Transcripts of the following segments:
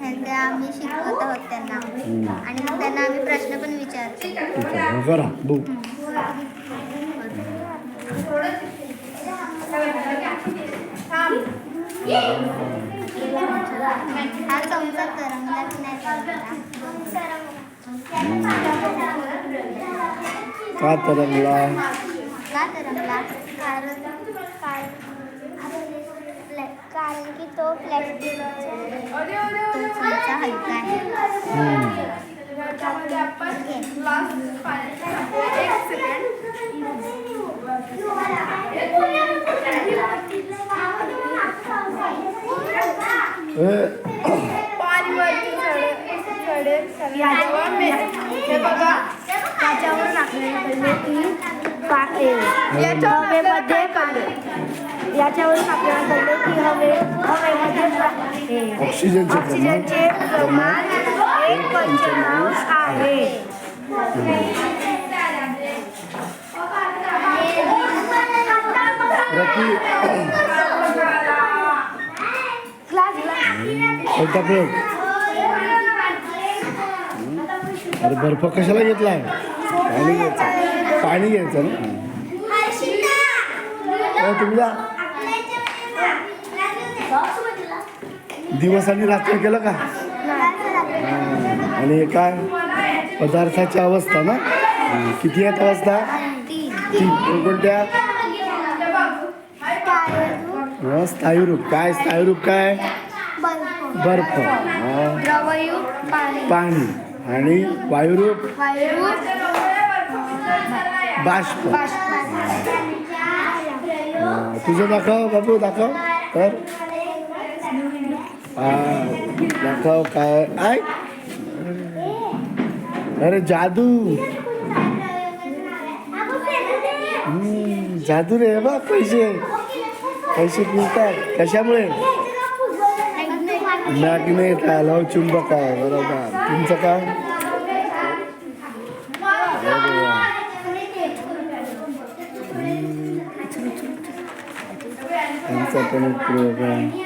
ह्यांचे आम्ही शिकवत आहोत त्यांना. आणि मग त्यांना आम्ही प्रश्न पण विचारतो. ठीक आहे हो करा हा चमचा की नाही तरंगला का तरंगला का तरंगला कारण कारण की तो प्लॅस्टिक तो हलका आहे हम्म. ए, हे बघा त्याच्यावर टाकलेलं पहिले की पाके हवेमध्ये पाणी याच्यावर टाकलेलं पहिले की हवे हवेमध्ये हे. ऑक्सिजनचे प्रमाण. ऑक्सिजनचे प्रमाण एक पंचमांश आहे. रती कोणता प्रयोग? अरे बर्फ कशाला घेतलाय? पाणी घ्यायचं. पाणी घ्यायचं ना? अ, तुम्ही जा. दिवस आणि रात्र केलं का. आणि हे काय? पदार्थाची अवस्था ना. किती आहेत अवस्था? तीन. कोणकोणत्या स्थायीरूप काय? स्थायीरूप काय? बर्फ. पाणी. आणि वायुरूप? बाष्प. तुझं दाखव बाबू दाखव. तर दाखव काय. आय. अरे जादू. जादू रे बा पैसे. पैसे मिळतात. कशामुळे? मॅग्नेट आहे लव चुंबक आहे बरोबर. तुमचं काय? अरे त्यांचा पण एक प्रयोग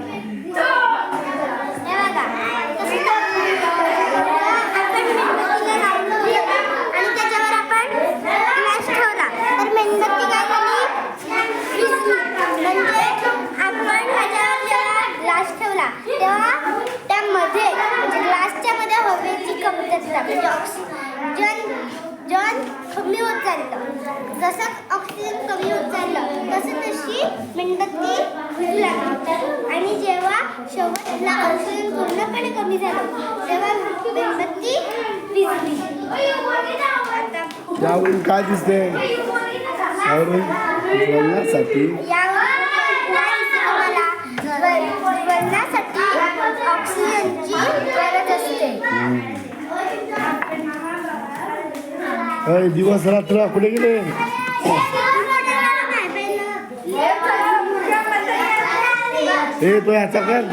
म्हणजे ऑक्सिजन जन कमी होत चाललं. जसं ऑक्सिजन कमी होत चाललं तसं तशी मेणबत्ती विझू लागली आणि जेव्हा शेवटला ऑक्सिजन पूर्णपणे कमी झालं तेव्हा मेणबत्ती यावरून काय दिसते यावरून बोलण्यासाठी अय, दिवस रात्र कुठे गेले? हे तो ह्याचा कर.